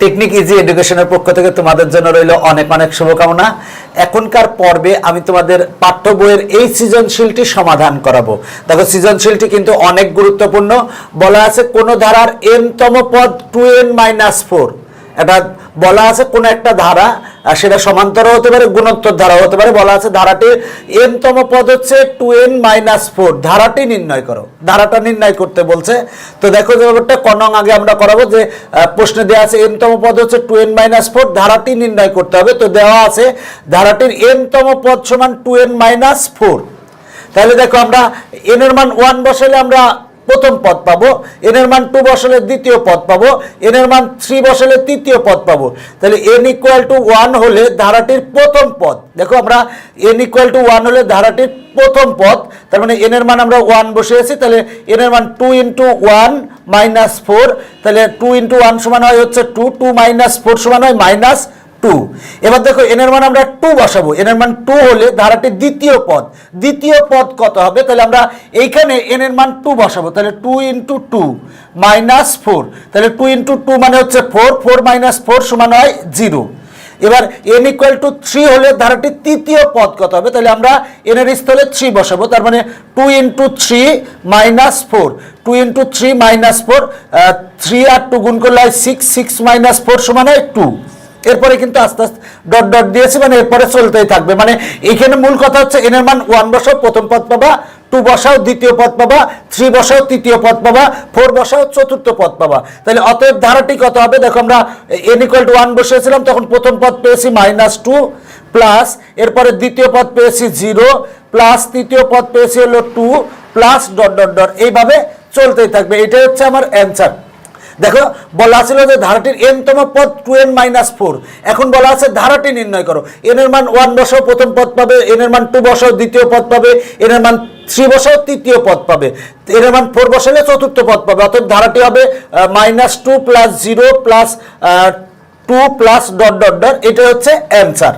Technique easy এডুকেশনের পক্ষ থেকে তোমাদের জন্য রইল অনেক অনেক শুভকামনা। এখনকার পর্বে আমি তোমাদের পাঠ্য বইয়ের এই সৃজনশীলটি সমাধান করাবো। দেখো, সৃজনশীলটি কিন্তু অনেক গুরুত্বপূর্ণ। বলা আছে কোন ধারার এন তম পদ টু এন মাইনাস ফোর এটা বলা আছে কোন একটা ধারা আর সেটা সমান্তরও হতে পারে, গুণোত্তর ধারা হতে পারে, বলা আছে ধারাটির এন তম পদ হচ্ছে টু এন মাইনাস ফোর ধারাটি নির্ণয় করো, ধারাটা নির্ণয় করতে বলছে। তো দেখো যে ব্যাপারটা কনং আগে আমরা করাবো যে প্রশ্নে দেওয়া আছে এন তম পদ হচ্ছে টু এন মাইনাস ফোর ধারাটি নির্ণয় করতে হবে। তো দেওয়া আছে ধারাটির এন তম পদ সমান টু এন মাইনাস ফোর তাহলে দেখো আমরা এন এর মান ওয়ান বসালে আমরা প্রথম পদ পাবো এন এর মান টু বসালে দ্বিতীয় পদ পাবো এন এর মান থ্রি বসালে তৃতীয় পদ পাবো। তাহলে এন ইকুয়াল টু ওয়ান হলে ধারাটির প্রথম পদ, দেখো আমরা এন ইকুয়াল টু ওয়ান হলে ধারাটির প্রথম পদ, তার মানে এন এর মান আমরা ওয়ান বসিয়েছি, তাহলে এন এর মান two into one minus four তাহলে টু ইন্টু ওয়ান সমান হয় হচ্ছে টু টু মাইনাস ফোর সমান হয় মাইনাস টু এবার দেখো এন এর মান আমরা টু বসাবো। এন এর মান টু হলে ধারাটির দ্বিতীয় পদ। দ্বিতীয় পদ কত হবে? তাহলে আমরা এইখানে এন এর মান টু বসাবো। তাহলে two into two minus four তাহলে টু ইন্টু টু মানে হচ্ছে ফোর ফোর মাইনাস ফোর সমান হয় জিরো এবার এন ইকুয়াল টু থ্রি হলে ধারাটির তৃতীয় পদ কত হবে? তাহলে আমরা এন এর স্থলে থ্রি বসাবো। তার মানে two into three minus four two into three minus four three আর টু গুণ করলে হয় সিক্স সিক্স মাইনাস ফোর সমান হয় টু এরপরে কিন্তু আস্তে আস্তে ডট ডট দিয়েছে মানে এরপরে চলতেই থাকবে। মানে এখানে মূল কথা হচ্ছে এন এর মান ওয়ান বসাও, প্রথম পদ পাবা টু বসাও, দ্বিতীয় পদ পাবা থ্রি বসাও, তৃতীয় পদ পাবা ফোর বসাও, চতুর্থ পদ পাবা। তাহলে অতএব ধারাটি কত হবে? দেখো আমরা এন ইকুয়াল টু ওয়ান বসিয়েছিলাম, তখন প্রথম পদ পেয়েছি মাইনাস টু প্লাস এরপরে দ্বিতীয় পদ পেয়েছি জিরো প্লাস তৃতীয় পদ পেয়েছি হলো two plus dot dot dot এইভাবে চলতেই থাকবে। এটাই হচ্ছে আমার অ্যান্সার দেখো, বলা ছিল যে ধারাটির এন তম পদ টু এন মাইনাস ফোর এখন বলা আছে ধারাটি নির্ণয় করো। এন এর মান ওয়ান বসাও, প্রথম পদ পাবে এন এর মান টু বসাও, দ্বিতীয় পদ পাবে এন এর মান থ্রি বসাও, তৃতীয় পদ পাবে। এন এর মান ফোর বসালে চতুর্থ পদ পাবে। অর্থাৎ ধারাটি হবে minus two plus zero plus two plus dot dot dot এটা হচ্ছে অ্যান্সার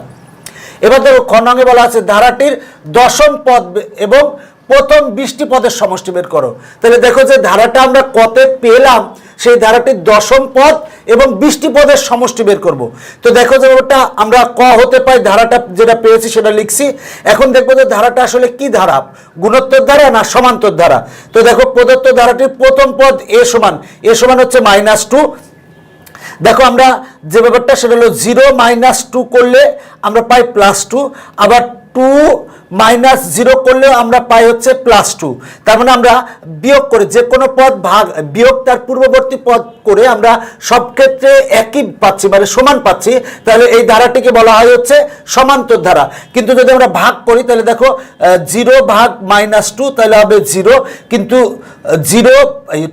এবার দেখো খনঙ্গে বলা আছে ধারাটির দশম পদ এবং প্রথম বৃষ্টি পদের সমষ্টি বের করো। তাহলে দেখো যে ধারাটা আমরা কতে পেলাম, সেই ধারাটির দশম পদ এবং বৃষ্টি পদের সমষ্টি বের করব। তো দেখো যে ওটা আমরা ক হতে পাই, ধারাটা যেটা পেয়েছি সেটা লিখছি। এখন দেখব যে ধারাটা আসলে কি ধারা? গুণোত্তর ধারা না সমান্তর ধারা? তো দেখো প্রদত্ত ধারাটির প্রথম পদ এ সমান এ সমান হচ্ছে মাইনাস টু দেখো আমরা যে ব্যাপারটা সেটা হলো জিরো মাইনাস টু করলে আমরা পাই প্লাস টু আবার টু মাইনাস জিরো করলেও আমরা পাই হচ্ছে প্লাস টু তার মানে আমরা বিয়োগ করে যে কোনো পদ ভাগ, বিয়োগ তার পূর্ববর্তী পদ করে আমরা সব ক্ষেত্রে একই পাচ্ছি মানে সমান পাচ্ছি, তাহলে এই ধারাটিকে বলা হয় হচ্ছে সমান্তর ধারা। কিন্তু যদি আমরা ভাগ করি, তাহলে দেখো জিরো ভাগ মাইনাস টু তাহলে হবে জিরো। কিন্তু জিরো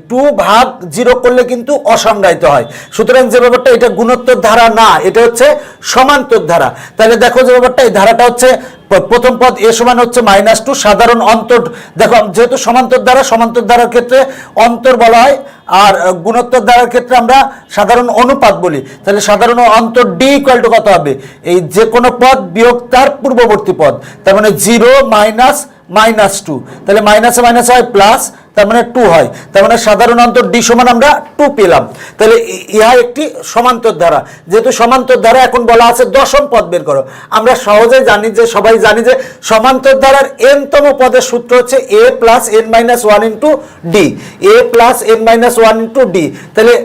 টু ভাগ জিরো করলে কিন্তু অসংজ্ঞায়িত হয়। সুতরাং যে ব্যাপারটা, এটা গুণোত্তর ধারা না, এটা হচ্ছে সমান্তর ধারা। তাহলে দেখো যে ব্যাপারটা, এই ধারাটা হচ্ছে প্রথম পদ এ সমান হচ্ছে মাইনাস টু সাধারণ অন্তর, দেখো, যেহেতু সমান্তর দ্বারা, সমান্তর দ্বারার ক্ষেত্রে অন্তর বলা হয়, আর গুণোত্তর দ্বারার ক্ষেত্রে আমরা সাধারণ অনুপাত বলি। তাহলে সাধারণ অন্তর ডি ইকুয়াল টু কত হবে? এই যে কোনো পদ বিয়োগ তার পূর্ববর্তী পদ। তার মানে জিরো মাইনাস মাইনাস টু। তাহলে মাইনাসে মাইনাস হয় প্লাস, তার মানে টু হয়। তার মানে সাধারণ অন্তর ডি সমান আমরা টু পেলাম। তাহলে ইহা একটি সমান্তর ধারা। যেহেতু সমান্তর ধারা এখন বলা আছে দশম পদ বের করো। আমরা সহজে জানি যে, সবাই জানি যে সমান্তর ধারার এন তম পদের সূত্র হচ্ছে A plus N minus one into D A plus N minus one into D তাহলে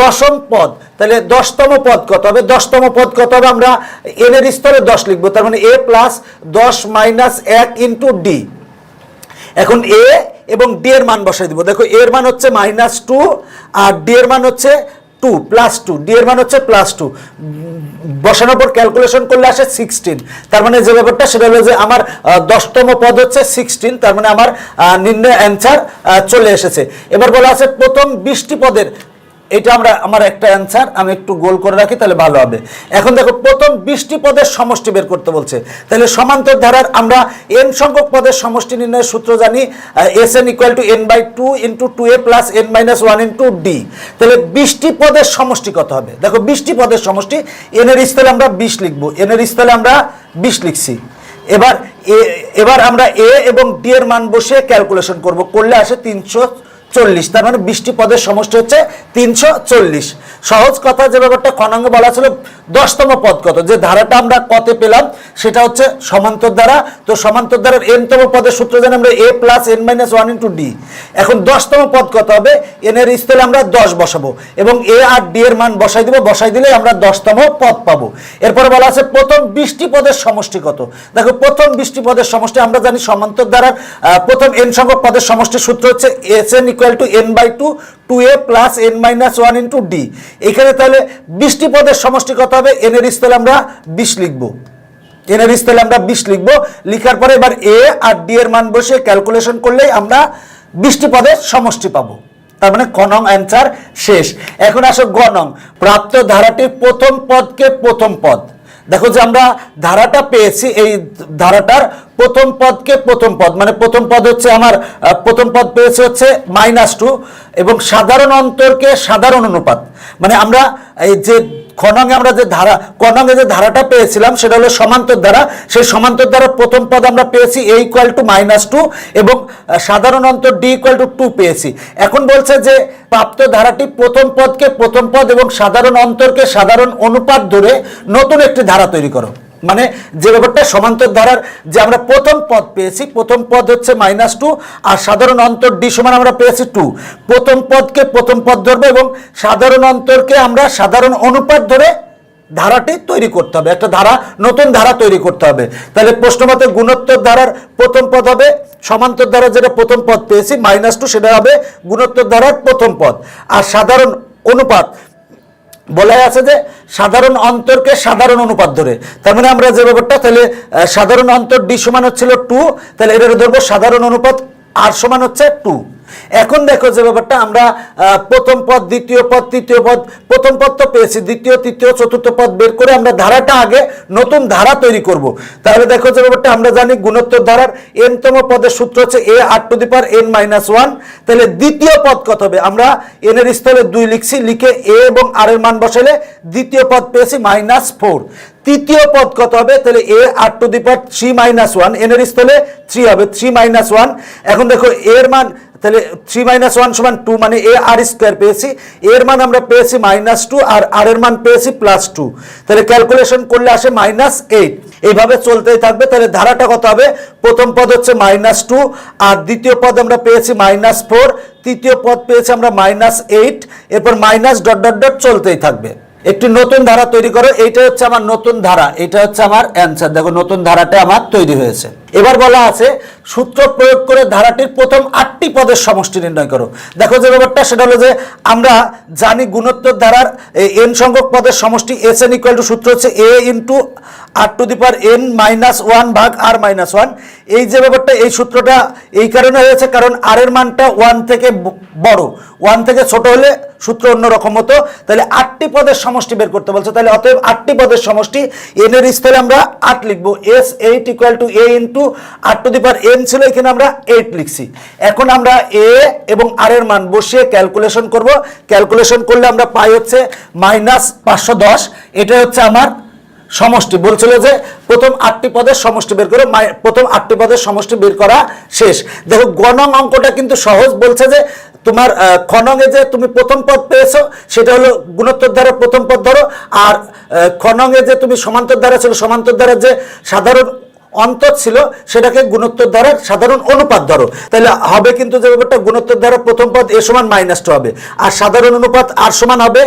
দশম পদ। তাহলে দশতম পদ কত হবে? দশতম পদ কত হবে? আমরা এন এর স্তরে দশ লিখব। তার মানে এ প্লাস দশ মাইনাস এক ইন্টু ডি এখন এ এবং ডি এর মান বসাই দিব। দেখো এর মান হচ্ছে মাইনাস টু আর ডি এর মান হচ্ছে টু প্লাস টু ডি এর মান হচ্ছে প্লাস টু বসানোর পর ক্যালকুলেশন করলে আসে সিক্সটিন তার মানে যে ব্যাপারটা, সেটা হলো যে আমার দশতম পদ হচ্ছে সিক্সটিন তার মানে আমার নির্ণয় অ্যান্সার চলে এসেছে। এবার বলা আছে প্রথম বিশটি পদের এটা আমরা, আমার একটা অ্যান্সার আমি একটু গোল করে রাখি, তাহলে ভালো হবে। এখন দেখো, প্রথম বিশটি পদের সমষ্টি বের করতে বলছে। তাহলে সমান্তর ধারার আমরা এন সংখ্যক পদের সমষ্টি নির্ণয়ের সূত্র জানি S N equal to N by two into two A plus N minus one into D তাহলে বিশটি পদের সমষ্টি কত হবে? দেখো, বিশটি পদের সমষ্টি এন এর স্থলে আমরা বিশ লিখব। এন এর স্থলে আমরা বিশ লিখছি। এবার এবার আমরা এ এবং ডি এর মান বসে ক্যালকুলেশন করব। করলে আসে তিনশো চল্লিশ। তার মানে বিশটি পদের সমষ্টি হচ্ছে তিনশো চল্লিশ। সহজ কথা যে ব্যাপারটা খনাঙ্গে বলা ছিল দশতম পদ কত? যে ধারাটা আমরা কতে পেলাম, সেটা হচ্ছে সমান্তর দ্বারা তো সমান্তর দ্বারার এনতম পদের সূত্র জানি আমরা A plus N minus one into D. এখন দশতম পদ কত হবে? এন এর স্থলে আমরা দশ বসাবো এবং এ আর ডি এর মান বসাই দিব। বসাই দিলে আমরা দশতম পদ পাবো। এরপরে বলা আছে প্রথম বিশটি পদের সমষ্টি কত? দেখো, প্রথম বিশটি পদের সমষ্টি আমরা জানি সমান্তর দ্বারার প্রথম এন সংখ্যক পদের সমষ্টির সূত্র হচ্ছে S N equal to N by two two A plus N minus one into D এখানে তাহলে বিশটি পদের সমষ্টি কত হবে এন এর স্থলে আমরা বিশ লিখব। এন এর স্থলে আমরা বিশ লিখব। লিখার পরে এবার এ আর ডি এর মান বসে ক্যালকুলেশন করলেই আমরা বিশটি পদের সমষ্টি পাবো। তার মানে ক নং অ্যান্সার শেষ। এখন আসো গ নং। প্রাপ্ত ধারাটির প্রথম পদকে প্রথম পদ। দেখো যে আমরা ধারাটা পেয়েছি, এই ধারাটার প্রথম পদকে প্রথম পদ মানে প্রথম পদ হচ্ছে আমার প্রথম পদ পেয়েছে হচ্ছে মাইনাস টু এবং সাধারণ অন্তরকে সাধারণ অনুপাত। মানে আমরা এই যে খনঙ্গে আমরা যে ধারা খনঙ্গে যে ধারাটা পেয়েছিলাম, সেটা হলো সমান্তর ধারা। সেই সমান্তর ধারা প্রথম পদ আমরা পেয়েছি A equal to minus two এবং সাধারণ অন্তর ডি ইকুয়াল টু টু পেয়েছি। এখন বলছে যে, প্রাপ্ত ধারাটি প্রথম পদকে প্রথম পদ এবং সাধারণ অন্তরকে সাধারণ অনুপাত ধরে নতুন একটি ধারা তৈরি করো। মানে যে ব্যাপারটা সমান্তর ধারার যে আমরা প্রথম পদ পেয়েছি, প্রথম পদ হচ্ছে মাইনাস টু আর সাধারণ অন্তর ডি সমান আমরা পেয়েছি টু প্রথম পদকে প্রথম পদ ধরবো এবং সাধারণ অন্তরকে আমরা সাধারণ অনুপাত ধরে ধারাটি তৈরি করতে হবে। একটা ধারা, নতুন ধারা তৈরি করতে হবে। তাহলে প্রশ্নমতে গুণোত্তর ধারার প্রথম পদ হবে, সমান্তর ধারা যেটা প্রথম পদ পেয়েছি মাইনাস টু সেটা হবে গুণোত্তর ধারার প্রথম পদ। আর সাধারণ অনুপাত বলা আছে যে সাধারণ অন্তরকে সাধারণ অনুপাত ধরে। তার মানে আমরা যে ব্যাপারটা, তাহলে সাধারণ অন্তর ডি সমান হচ্ছিল টু তাহলে এটা ধরবো সাধারণ অনুপাত আর সমান হচ্ছে টু এখন দেখো যে ব্যাপারটা, আমরা প্রথম পদ, দ্বিতীয় পদ, তৃতীয় পদ, প্রথম পদ তো পেয়েছি, দ্বিতীয়, তৃতীয়, চতুর্থ পদ বের করে আমরা ধারাটা আগে নতুন ধারা তৈরি করব। তাহলে দেখো যে ব্যাপারটা, আমরা জানি গুণোত্তর ধারার এনতম পদের সূত্র হচ্ছে A R to the power N minus one. তাহলে দ্বিতীয় পদ কত হবে? আমরা এন এর স্থলে দুই লিখছি, লিখে এ এবং আর এর মান বসালে দ্বিতীয় পদ পেয়েছি মাইনাস ফোর। তৃতীয় পদ কত হবে? তাহলে A R to the power three minus one, N এর স্থলে থ্রি হবে, থ্রি মাইনাস ওয়ান। এখন দেখো এর মান তাহলে থ্রি মাইনাস ওয়ান সমান টু মানে এ আর স্কোয়ার পেয়েছি, এর মান আমরা পেয়েছি মাইনাস টু আর আর এর মান পেয়েছি প্লাস টু তাহলে ক্যালকুলেশন করলে আসে মাইনাস এইট এইভাবে চলতেই থাকবে, তাহলে ধারাটা কত হবে? প্রথম পদ হচ্ছে মাইনাস টু আর দ্বিতীয় পদ আমরা পেয়েছি মাইনাস ফোর তৃতীয় পদ পেয়েছি আমরা মাইনাস এইট এরপর মাইনাস ডট ডট ডট চলতেই থাকবে। একটি নতুন ধারা তৈরি করো, এইটা হচ্ছে আমার নতুন ধারা, এটা হচ্ছে আমার অ্যান্সার দেখো, নতুন ধারাটা আমার তৈরি হয়েছে। এবার বলা আছে, সূত্র প্রয়োগ করে ধারাটির প্রথম আটটি পদের সমষ্টি নির্ণয় করো। দেখো যে ব্যাপারটা, সেটা হলো যে আমরা জানি গুণোত্তর ধারার এন সংখ্যক পদের সমষ্টি এস এন ইকুয়াল টু সূত্র হচ্ছে A into R to the power N minus one ভাগ আর মাইনাস ওয়ান। এই যে ব্যাপারটা, এই সূত্রটা এই কারণে হয়েছে, কারণ আর এর মানটা ওয়ান থেকে বড়। ওয়ান থেকে ছোট হলে সূত্র অন্যরকম হতো। তাহলে আটটি পদের সমষ্টি বের করতে বলছে। তাহলে অতএব আটটি পদের সমষ্টি এন এর স্থলে আমরা আট লিখব। S eight equal to A into R to the power N ছিল, এখানে আমরা এইট লিখছি। এখন আমরা এ এবং আর এর মান বসিয়ে ক্যালকুলেশন করব। ক্যালকুলেশন করলে আমরা পাই হচ্ছে মাইনাস পাঁচশো দশ। এটা হচ্ছে আমার সমষ্টি বলছিল যে প্রথম আটটি পদের সমষ্টি বের করে প্রথম আটটি পদের সমষ্টি বের করা শেষ। দেখো, গণং অঙ্কটা কিন্তু সহজ বলছে যে তোমার খনঙে যে তুমি প্রথম পদ পেয়েছ, সেটা হলো গুণোত্তর দ্বারা প্রথম পদ ধরো, আর খনঙে যে তুমি সমান্তর দ্বারা ছিল সমান্তর দ্বারা যে সাধারণ অন্তর ছিল, সেটাকে গুণোত্তর দ্বারা সাধারণ অনুপাত ধরো। তাহলে হবে কিন্তু যে ব্যাপারটা, গুণোত্তর দ্বারা প্রথম পদ এ সমান মাইনাস টু হবে। আর সাধারণ অনুপাত আর সমান হবে,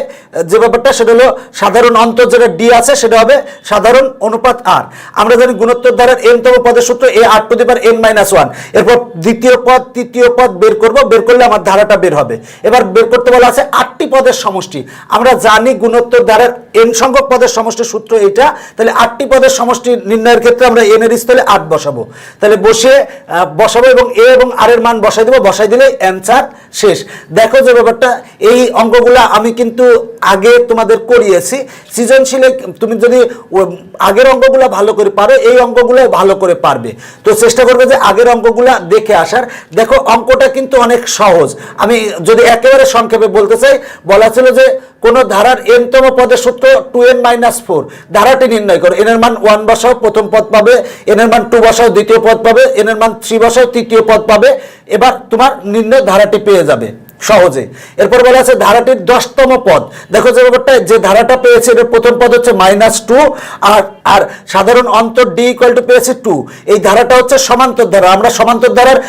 যে ব্যাপারটা, সেটা হলো সাধারণ অন্তর যেটা ডি আছে, সেটা হবে সাধারণ অনুপাত আর আমরা জানি গুণোত্তর দ্বারার এন তম পদের সূত্র A R to the power N minus one এরপর দ্বিতীয় পদ, তৃতীয় পদ বের করব, বের করলে আমার ধারাটা বের হবে। এবার বের করতে বলা আছে আটটি পদের সমষ্টি। আমরা জানি গুণোত্তর দ্বারার এন সংখ্যক পদের সমষ্টির সূত্র এইটা। তাহলে আটটি পদের সমষ্টি নির্ণয়ের ক্ষেত্রে আমরা এন এর স্থলে আট বসাবো। তাহলে বসে বসাবো এবং এ এবং আর এর মান বসাই দেবো, বসাই দিলে অ্যান্সার শেষ। দেখো যে ব্যাপারটা, এই অঙ্কগুলো আমি কিন্তু আগে তোমাদের করিয়েছি। সৃজনশীলে তুমি যদি আগের অঙ্কগুলো ভালো করে পারো, এই অঙ্কগুলো ভালো করে পারবে। তো চেষ্টা করবে যে আগের অঙ্কগুলো দেখে আসার। দেখো, অঙ্কটা কিন্তু অনেক সহজ। আমি যদি একেবারে সংক্ষেপে বলতে চাই, বলা ছিল যে কোন ধারার এনতম পদের সূত্র টু এন মাইনাস ফোর। ধারাটি নির্ণয় করো। এনের মান ওয়ান বসাও, প্রথম পদ পাবে। এনের মান টু বসাও, দ্বিতীয় পদ পাবে। এনের মান থ্রি বসাও, তৃতীয় পদ পাবে। এবার তোমার নির্ণয় ধারাটি পেয়ে যাবে, সহজে। এরপর বলা আছে ধারাটির দশতম পদ। দেখো যে ব্যাপারটা যে ধারাটা পেয়েছে, এর প্রথম পদ হচ্ছে মাইনাস টু, আর আর সাধারণ অন্তর ডি ইকুয়াল টু পেয়েছে টু এই ধারাটা হচ্ছে সমান্তর ধারা। আমরা সমান্তর ধারার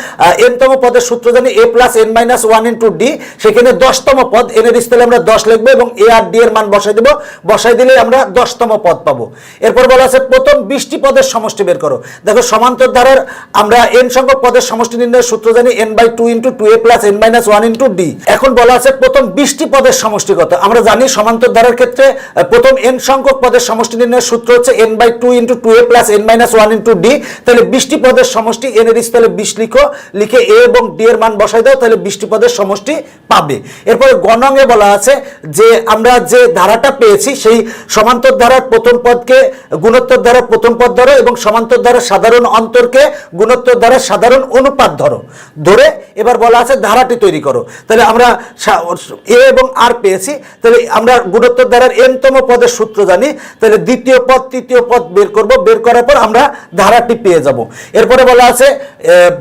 এনতম পদের সূত্র জানি A plus N minus one into D সেখানে দশতম পদ এন এর স্থলে আমরা দশ লিখব এবং এ আর ডি এর মান বসাই দেবো। বসাই দিলে আমরা দশতম পদ পাবো। এরপর বলা আছে, প্রথম বিশটি পদের সমষ্টি বের করো। দেখো, সমান্তর ধারার আমরা এন সংখ্যক পদের সমষ্টি নির্ণয়ের সূত্র জানি N by two into two A plus N minus one into D এখন বলা আছে, প্রথম বিশটি পদের সমষ্টি কত? আমরা জানি, সমান্তর ধারার ক্ষেত্রে প্রথম এন সংখ্যক পদের সমষ্টি নির্ণয়ের সূত্র হচ্ছে N by two into two A plus N minus one into D তাহলে বিশটি পদের সমষ্টি এন এর স্থলে বিশ লিখো, লিখে এ এবং ডি এর মান বসাই দাও, তাহলে বিশটি পদের সমষ্টি পাবে। এরপরে গণঙ্গে বলা আছে যে আমরা যে ধারাটা পেয়েছি, সেই সমান্তর ধারার প্রথম পদকে গুণোত্তর ধারার প্রথম পদ ধরো এবং সমান্তর ধারার সাধারণ অন্তরকে গুণোত্তর ধারার সাধারণ অনুপাত ধরো। ধরে এবার বলা আছে ধারাটি তৈরি করো। তাহলে আমরা এ এবং আর পেয়েছি, তাহলে আমরা গুণোত্তর ধারার এনতম পদের সূত্র জানি, তাহলে দ্বিতীয় পদ, তৃতীয় পদ বের করব, বের করার পর আমরা ধারাটি পেয়ে যাব। এরপরে বলা আছে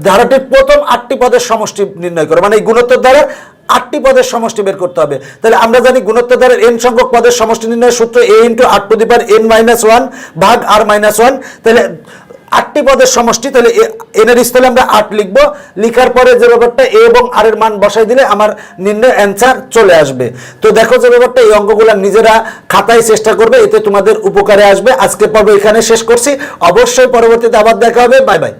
ধারাটির প্রথম আটটি পদের সমষ্টি নির্ণয় করো মানে এই গুণোত্তর ধারার আটটি পদের সমষ্টি বের করতে হবে। তাহলে আমরা জানি গুণোত্তর দ্বারা এন সংখ্যক পদের সমষ্টি নির্ণয় সূত্র এ ইন্টু আট টু এন মাইনাস ওয়ান ভাগ আর মাইনাস ওয়ান তাহলে আটটি পদের সমষ্টি, তাহলে এনের স্থলে আমরা আট লিখব। লিখার পরে যে ব্যাপারটা এ এবং আর এর মান বসাই দিলে আমার নির্ণয় অ্যান্সার চলে আসবে। তো দেখো যে ব্যাপারটা, এই অঙ্কগুলো নিজেরা খাতায় চেষ্টা করবে, এতে তোমাদের উপকারে আসবে। আজকে পর্ব এখানে শেষ করছি। অবশ্যই পরবর্তীতে আবার দেখা হবে। Bye bye.